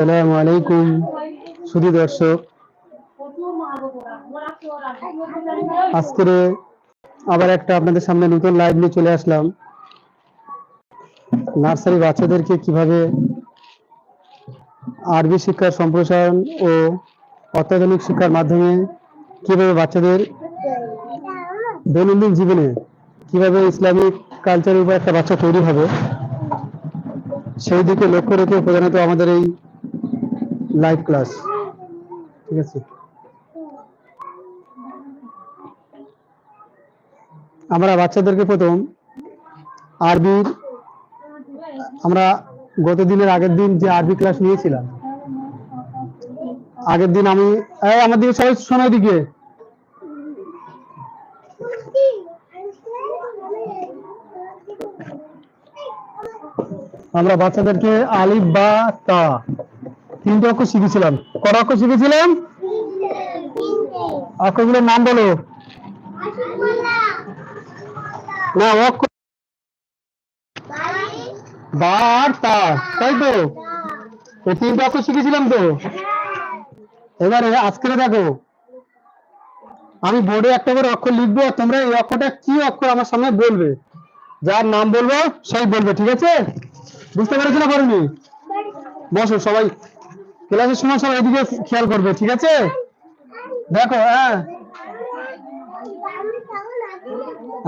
আসসালামু আলাইকুম। শুধু দর্শক, আজকের আবার একটা আপনাদের সামনে নতুন লাইভ নিয়ে চলে আসলাম। নার্সারি বাচ্চাদেরকে কীভাবে আরবি শিক্ষার সম্প্রসারণ ও অত্যাধুনিক শিক্ষার মাধ্যমে কীভাবে বাচ্চাদের দৈনন্দিন জীবনে কীভাবে ইসলামিক কালচারের উপর একটা বাচ্চা তৈরি হবে, সেই দিকে লক্ষ্য রেখে প্রধানত আমাদের এই লাইভ ক্লাস ঠিক আছে? আমরা বাচ্চাদেরকে প্রথম আরবির আমরা গত দিনের আগের দিন যে আরবি ক্লাস নিয়েছিলাম, আগের দিন আমি আমার দিকে সবাই শোনার দিকে আমরা বাচ্চাদেরকে আলিফ বা তা। তিনটে অক্ষর শিখেছিলাম। কত অক্ষর শিখেছিলাম? অক্ষরগুলোর নাম বলো। না অক্ষর বা আর তা? তাই তো তিনটে অক্ষর শিখেছিলাম তো? এবারে আজকে দেখো। আমি বোর্ডে একটা করে অক্ষর লিখব তোমরা এই অক্ষরটা কি অক্ষর আমার সামনে বলবে? যার নাম বলব, সেই বলবে, ঠিক আছে? বুঝতে পেরেছ না পারিনি? বসো, সবাই ক্লাসের সময় সবাই এদিকে খেয়াল করবে ঠিক আছে? দেখো হ্যাঁ।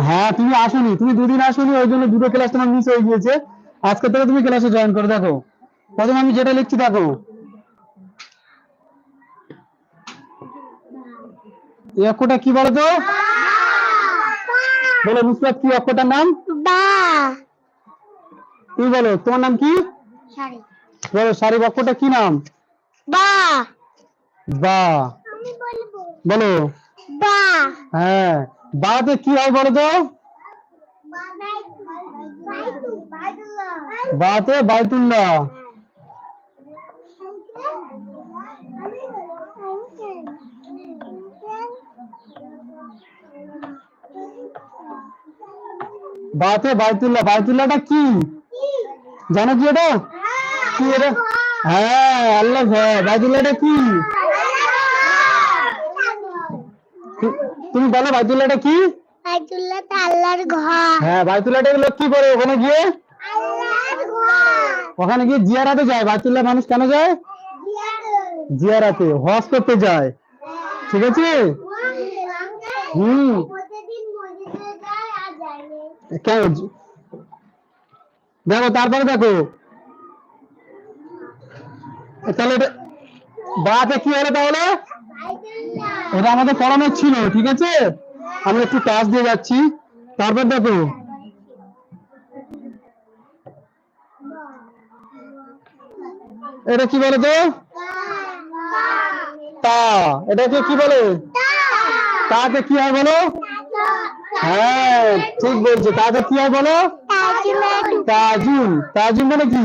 হ্যাঁ তুমি আসোনি তুমি দুদিন আসোনি ওই জন্য দুটো ক্লাস তোমার মিস হয়ে গিয়েছে। আজকে থেকে তুমি ক্লাসে জয়েন করো দেখো। প্রথমে আমি যেটা লিখছি দেখো। এই অক্ষরটা কি বলো তো? বলো মুসরাত কি অক্ষরটার নাম? বা। তুমি বলো তোমার নাম কি? বলো সারি অক্ষরটা কি নাম? বা। বা। আমি বলব বলো। বা। হ্যাঁ। বাতে কি হয় বলো তো? বাতে বাইতুল্লাহ। বাতে বাইতুল্লাহ। বাইতুল্লাহটা কি? জানো কি এটা? কি এটা? হ্যাঁ আল্লাহ কি? তুমি বলো কি? আব্দুল্লাহ আল্লাহর ঘর। হ্যাঁ বাইতুল্লাহটা লোক কি করে ওখানে গিয়ে? ওখানে গিয়ে জিয়ারাতে যায়। বাইতুল্লাহ মানুষ কেন যায়? জিয়ারাতে। হজ করতে যায়। ঠিক আছে? হুম। কেন? দেখো তারপরে দেখো। তাহলে কি হলো তাহলে? এটা আমাদের পড়ানো ছিল, ঠিক আছে? আমরা একটু টাচ দিয়ে যাচ্ছি। তারপর দেখো। এটা কি বলে তো তা। এটাকে কি বলে? তাকে কি হয় বলো? হ্যাঁ ঠিক বলছে। তাকে কি হয় বলো? তাজুল। তাজুল মানে কি?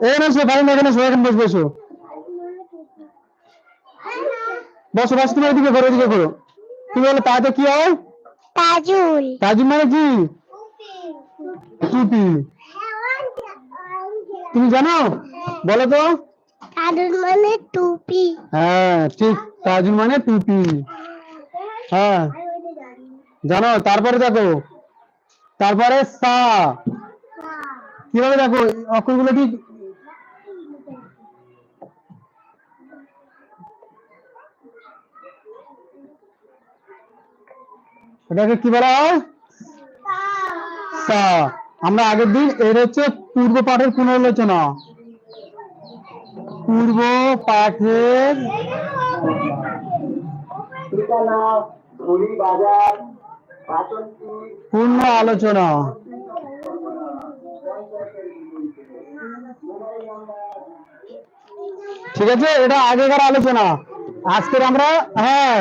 এখানে ভাই না এখানে এখানে বসে বসো। বসো বসো তুমি এদিকে করো এদিকে করো তুমি বলো তাতে কি হয়? তাজুল। তাজুল মানে কি? টুপি। তুমি জানো? বলো তো। তাজুল মানে টুপি। হ্যাঁ ঠিক তাজুল মানে টুপি। হ্যাঁ। জানো তারপরে দেখো। তারপরে সা। কীভাবে দেখো অক্ষরগুলো ঠিক এটাকে কি বলা হয়? সা। আমরা আগের দিন এর হচ্ছে পূর্ব পাঠের পুনরালোচনা। পূর্ব পাঠের পূর্ণ আলোচনা। ঠিক আছে, এটা আগেকার আলোচনা। আজকের আমরা হ্যাঁ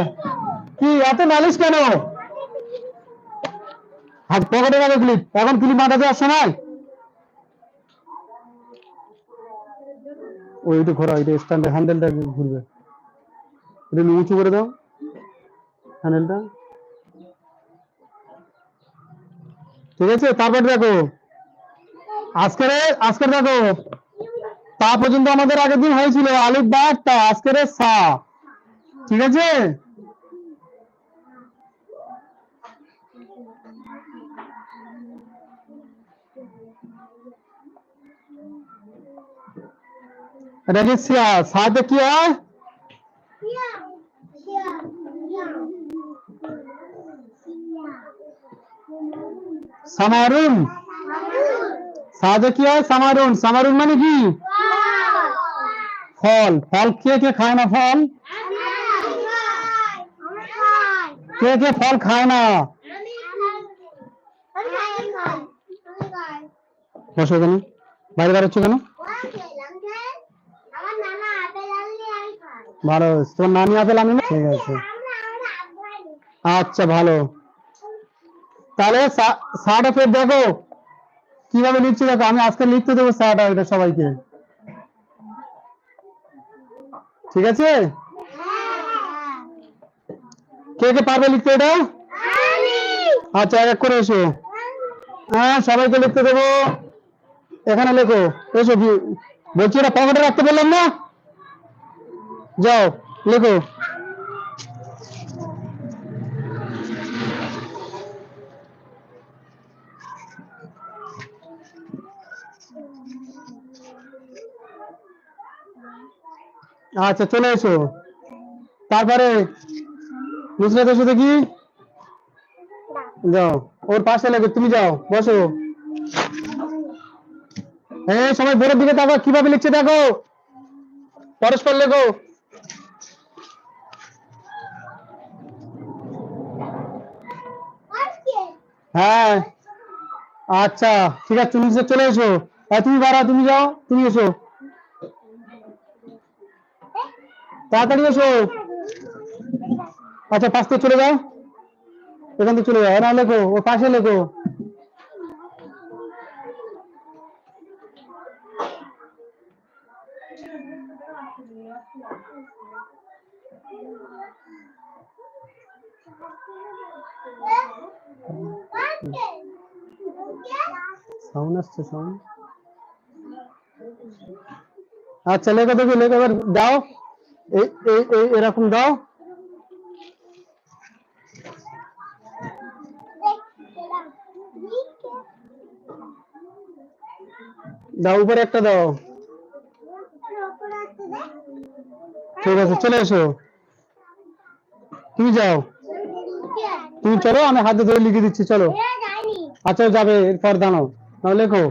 কি, এত নালিশ কেন? হাত পকেটে রাখো ক্লিপ এখন ক্লিপ মাথা দেওয়ার সময় একটু ঘোরা এটা স্ট্যান্ড হ্যান্ডেলটা ঘুরবে। এটা উঁচু করে দাও। হ্যান্ডেলটা ঠিক আছে? তারপর দেখো। আজকের আজকের দেখো। তা পর্যন্ত আমাদের আগের দিন হয়েছিল আলিফ বা তা আজকের এ সা। ঠিক আছে? এটা কি সিয়া সাথে কি হয় সিয়াম সিয়াম সিয়াম সামারুন সাথে কি হয় সামারুন সামারুন মানে কি ফল ফল কে কে খায় না ফল কে কে ফল খায় না বসো কেন বাইরে বেরোচ্ছ কেন আমার নানা আপেল আনলে ভালো তোমার নানি আপেল আমি? ঠিক আছে। আচ্ছা ভালো। তাহলে সাটা ফের দেখো, কীভাবে লিখছি দেখো, আমি আজকে লিখতে দেবো সাটা এটা সবাইকে। ঠিক আছে? কে কে পারবে লিখতে এটা? আচ্ছা এক এক করে এসো। হ্যাঁ সবাইকে লিখতে দেবো। এখানে লেখো, এসো বলছি এটা পকেটে রাখতে বললাম না? যাও, লেখো। আচ্ছা চলে এসো। তারপরে নুসরাত, এসো দেখি। যাও, ওর পাশে লেগো তুমি যাও, বসো। হ্যাঁ সবাই বোর্ডের দিকে দেখো কীভাবে লিখছে দেখো। পরস্পর লেখো। হ্যাঁ। আচ্ছা ঠিক আছে, তুমি এসে চলে এসো। আর তুমি বাড়া তুমি যাও, তুমি এসো। তাড়াতাড়ি এসো। আচ্ছা পাশ থেকে চলে যাও। এখান থেকে চলে যাও। না লেখো, ও পাশে লেখো। সাউন্ড আসছে সাউন্ড আচ্ছা লেখো দেখি লেখো এবার দাও এই এই এই এরকম দাও দাও উপরে একটা দাও ঠিক আছে চলে এসো তুমি যাও তুমি চলো, আমি হাতে ধরে লিখে দিচ্ছি, চলো। আচ্ছা যাবে, এরপর দাঁড়াও। নাও, লেখো।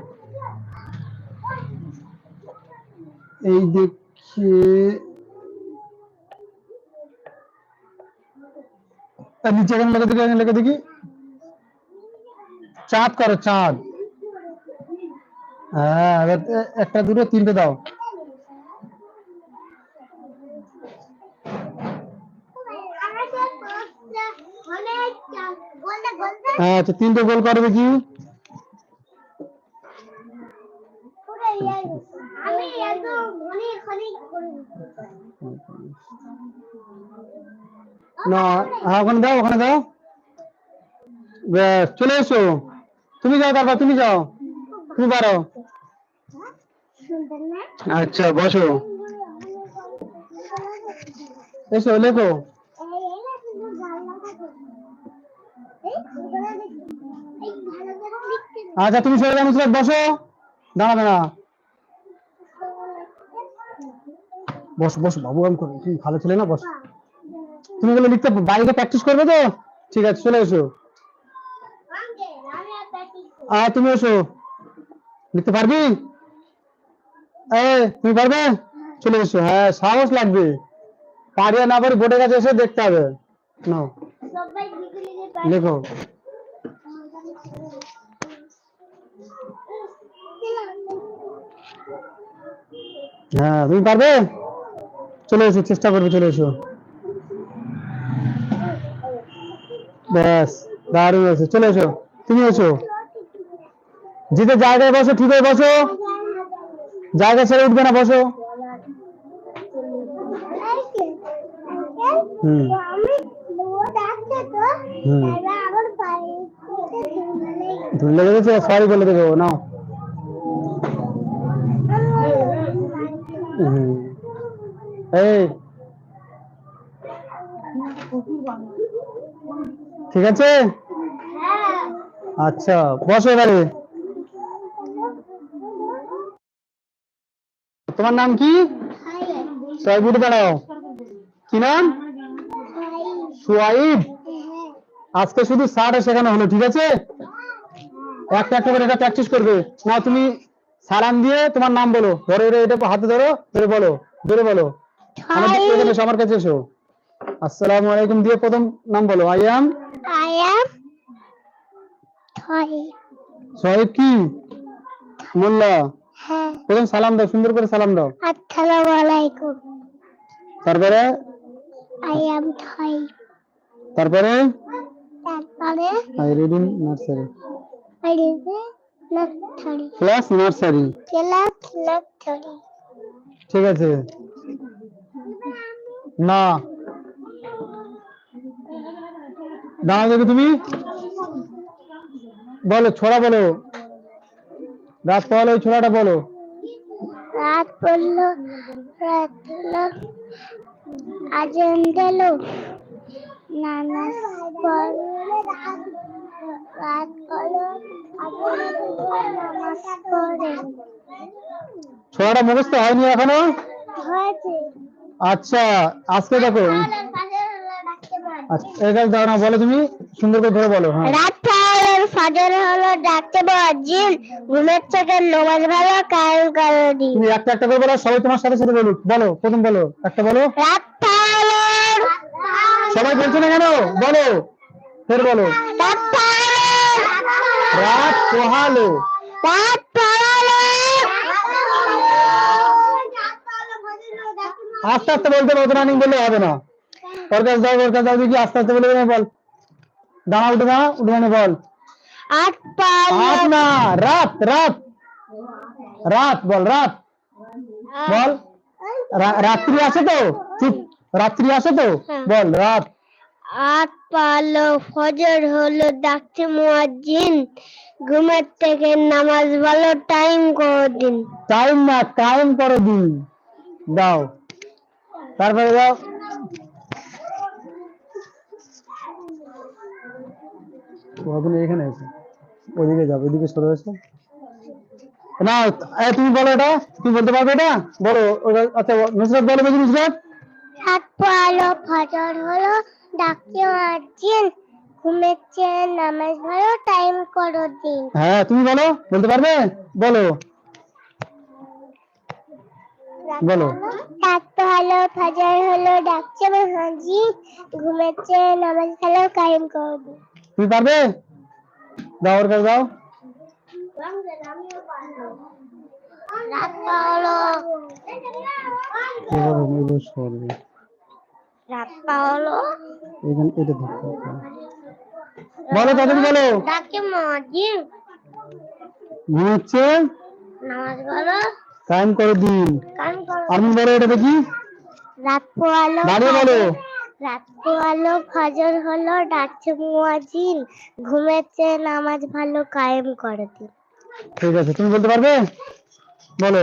এই দেখে আর নিচে এখানে লেখা দেখি এখানে লেখা দেখি। চাঁদ করো, চাঁদ। হ্যাঁ এবার এ- একটা, দুটো, তিনটে দাও। আচ্ছা তিনটে গোল করো দেখি আমি একদম অনেক অনেক করে না হ্যাঁ ওখানে দাও ওখানে দাও। ব্যাস চলে এসো। তুমি যাও তারপর তুমি যাও। তুমি পারো। আচ্ছা বসো। এসো লেখো। আচ্ছা তুমি সরে যাও মুসরাত বসো। দাঁড়া দাঁড়া বসো বসো, বাবু, আমি করি। তুমি ভালো ছেলে না, বস। তুমি এগুলো লিখতে বাইরে প্র্যাকটিস করবে তো? ঠিক আছে, চলে এসো। আর তুমি এসো। লিখতে পারবি? তুমি পারবে? চলে এসো। হ্যাঁ সাহস লাগবে। পারিয়া না পারি বোর্ডের কাছে এসে দেখতে হবে। নাও। লেখো। হ্যাঁ তুমি পারবে? চলে এসো, চেষ্টা করবে, চলে এসো। ব্যাস, দারুণ আছে চলে এসো, তুমি এসো। জিতে জায়গায় বসো, ঠিক হয়ে বসো। জায়গা ছেড়ে উঠবে না, বসো। হুম। আমি রোদ আসছে তো হুম। এবার আমার পায়ে ধুলো লেগে লেগেছে সরি বলে দেবো নাও। হুম। এই। ঠিক আছে? আচ্ছা বসো এবারে তোমার নাম কি? সোয়াইব দাঁড়াও। কি নাম? সোয়াইব। আজকে শুধু ষাটে শেখানো হলো ঠিক আছে? একটা একটা করে এটা প্র্যাকটিস করবে। না তুমি সালাম দিয়ে তোমার নাম বলো। ধরো এটা এটা হাতে ধরো ধরে বলো ধরে বলো। আমার কাছে এসো। আসসালামু আলাইকুম দিয়ে প্রথম নাম বলো। I am I am toy. কি? মোল্লা। হ্যাঁ। প্রথম সালাম দাও সুন্দর করে সালাম দাও। আসসালামু আলাইকুম। তারপরে? Am toy. তারপরে? তারপরে I reading nursery I live nursery class nursery class nursery ঠিক আছে। না। দাঁড়াও দেখো তুমি। বলো ছড়া বলো। রাত পহলে ওই ছড়াটা বলো। রাত পড়ল রাত হলো আজান দিল নামাজ পড়ল রাত নামাজ ছড়াটা মুখস্থ হয়নি এখনও? হয়েছে। আচ্ছা আজকে দেখো। দাও না বলো তুমি। সুন্দর করে ধরে বলো হ্যাঁ। রাত পাওয়ার ফাজার হলো ডাকতে জিন ঘুমের থেকে নমাজ ভালো কায়ম করে দিন তুমি একটা একটা করে বলো সবাই তোমার সাথে সাথে বলুক। বলো প্রথম বলো একটা বলো। রাত পাওয়ার সবাই বলছো না কেন? বলো। ফের বলো রাত পাওয়ার রাত পোহালো রাত পাওয়ার আস্তে আস্তে বলতে হবে রানিং বললে হবে না ওর কাছে যাও ওর কাছে যাও দেখি আস্তে আস্তে বলে দেবে বল দাঁড়া উঠে দাঁড়া উঠে দাঁড়া বল আট আট পাওয়ার না রাত রাত রাত বল রাত বল রা- রাত্রি আছে তো চুপ রাত্রি আছে তো হ্যাঁ। বল রাত আট পালো, ফজর হলো ডাকতে মুয়াজ্জিন। ঘুমের থেকে নামাজ ভালো টাইম করে দিন। টাইম না টাইম করে দিন। দাও। তারপরে দাও। ওখানে এখানে আছে। ওদিকে যাবে ওদিকে সরে এসো না তুমি বলো এটা, তুমি বলতে পারবে এটা? বলো আচ্ছা নুসরাত বলো নুসরাত। পালো ফজর হলো মুয়াজ্জিন ঘুমের থেকে নামাজ ভালো টাইম করে দিন। হ্যাঁ তুমি বলো বলতে পারবে? বলো। বলো। রাত হলো ফজর হলো ডাকছে হাজি ঘুমেছে নামাজ ভালো কায়েম করে দিন। তুমি পারবে? দাও ওর কাছে দাও। রাত হলো এবার এবার সরবে। রাত হলো এখানে এটা ধরতে বলো বলো। মসজিদ ঘুমাচ্ছে নামাজ করে দিন। কায়েম করে। আমি বলো এটা দেখি। রাত পোয়ালো দাঁড়িয়ে বলো। রাত পোয়ালো ফজর হলো ডাকছে মুয়াজিন ঘুমেছে নামাজ ভালো কায়েম করে দিন। ঠিক আছে তুমি বলতে পারবে? বলো।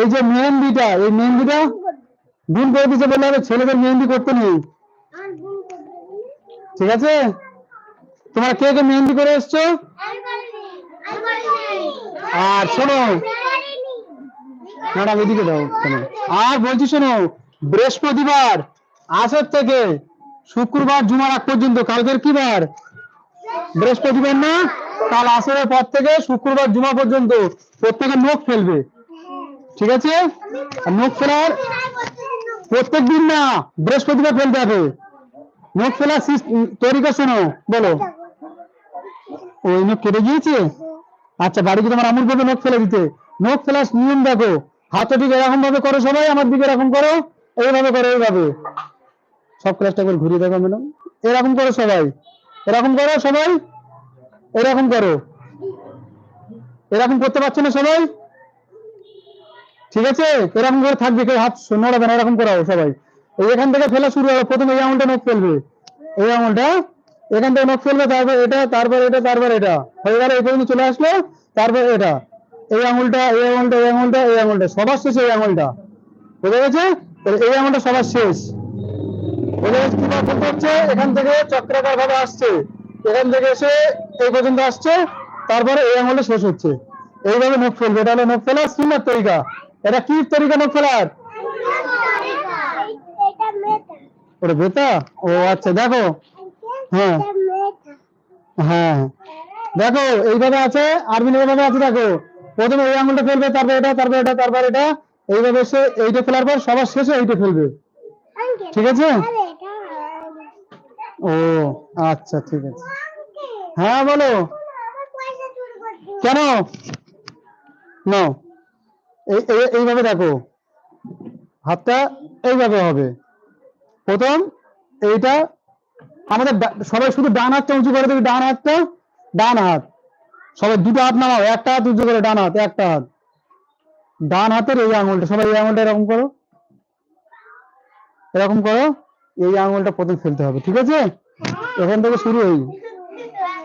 এই যে মেহেন্দিটা এই মেহেন্দিটা গুণ করে দিচ্ছে বললে হবে ছেলেদের মেহেন্দি করতে নেই। ঠিক আছে? তোমার কে কে মেহেন্দি করে এসছো? আর শোনো। ম্যাডাম, এদিকে দাও আর বলছি শোনো, বৃহস্পতিবার আসর থেকে শুক্রবার, জুমার আগ পর্যন্ত, কালকের কি বার? বৃহস্পতিবার না, কাল আসরের পর থেকে শুক্রবার, জুমা পর্যন্ত প্রত্যেকে নখ ফেলবে। ঠিক আছে? নখ ফেলার প্রত্যেক দিন না, বৃহস্পতিবার ফেলতে হবে। নখ ফেলার তরিকা শোনো, বলো। ওই নখ কেটে গিয়েছে? আচ্ছা বাড়িতে তোমার আমুল ভাবে নখ ফেলে দিতে। নখ ফেলার নিয়ম দেখো। হাতটা এরকম ভাবে করো সবাই, আমার দিকে এরকম করো, এইভাবে করো, এইভাবে। সব ক্লাসটা করে ঘুরিয়ে দেখো, ম্যাডাম। এরকম করো সবাই। এরকম করো সবাই। এরকম করো। এরকম করতে পারছ না সবাই? ঠিক আছে? এরকম করে থাকবে, কেউ হাত নড়াবে না, এরকম করাও সবাই। এখান থেকে ফেলা শুরু হবে। প্রথমে এই আঙুলটা নখ ফেলবে। এই আঙুলটা এখান থেকে নখ ফেলবে, তারপর এটা তারপর এটা তারপর এটা। হয়ে গেল, এই পর্যন্ত চলে আসলো, তারপর এটা। এই আঙুলটা এই আঙুলটা এই আঙুলটা এই আঙুলটা, সবার শেষে এই আঙুলটা। বুঝা গেছে? এই আঙুলটা সবার শেষ। বুঝা গেছে কি করতে হচ্ছে এখান থেকে চক্রাকার ভাবে আসছে। এখান থেকে এসে এই পর্যন্ত আসছে, তারপরে এই আঙুলটা শেষ হচ্ছে। এইভাবে নখ ফেলবে। এটা হলো নখ ফেলার সুন্দর তরিকা। এটা কি তরিকা মেটা ওটা বেতা ও আচ্ছা দেখো। হ্যাঁ। হ্যাঁ। দেখো এইভাবে আছে আরবিন এইভাবে আছে দেখো। প্রথমে এই আঙুলটা ফেলবে তারপর এটা তারপর এটা তারপর এটা। এইভাবে সে এইটা ফেলার পর সবার শেষে এইটা ফেলবে। ঠিক আছে? ও আচ্ছা ঠিক আছে। হ্যাঁ বলো। কেন? না এইভাবে দেখো হাতটা এইভাবে হবে। প্রথম, এইটা আমাদের সবাই শুধু ডান হাতটা উঁচু করে দেবে, ডান হাতটা ডান হাত। সবাই দুটো হাত নামাও, একটা হাত উঁচু করে, ডান হাত, একটা হাত। ডান হাতের এই আঙুলটা, সবাই এই আঙুলটা এরকম করো। এরকম করো, এই আঙুলটা প্রথম ফেলতে হবে, ঠিক আছে? এখান থেকে শুরু হই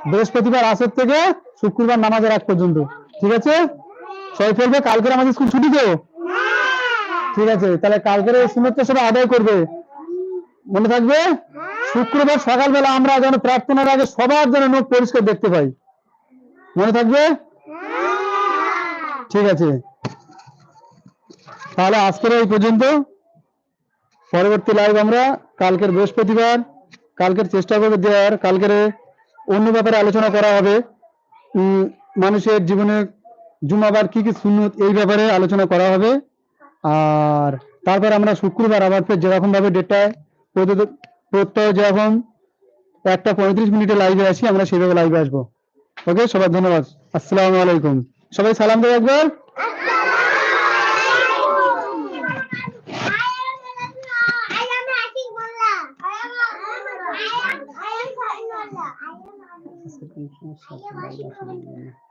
বৃহস্পতিবার আসর থেকে শুক্রবার নামাজের আগ পর্যন্ত, ঠিক আছে? সবাই ফেলবে কালকের আমাদের স্কুল ছুটি তো? ঠিক আছে, তাহলে কালকের এই সুন্নতটা সবাই আদায় করবে। মনে থাকবে? শুক্রবার সকালবেলা আমরা যেন প্রার্থনার আগে সবার যেন নোট পরিষ্কার দেখতে পাই। মনে থাকবে? ঠিক আছে। তাহলে আজকের এই পর্যন্ত। পরবর্তী লাইভ আমরা কালকের বৃহস্পতিবার, কালকের চেষ্টা করব দেওয়ার কালকের অন্য ব্যাপারে আলোচনা করা হবে। মানুষের জীবনে জুমাবার কি কি সুন্নত এই ব্যাপারে আলোচনা করা হবে। আর তারপর আমরা শুক্রবার আবার ফের যেরকম ভাবে ডেটটায় প্রত্যয় যেরকম একটা পঁয়ত্রিশ মিনিটে লাইভে আসি আমরা সেইভাবে লাইভে আসব। ওকে সবার ধন্যবাদ। আসসালামু আলাইকুম। সবাই সালাম দেবো একবার। I am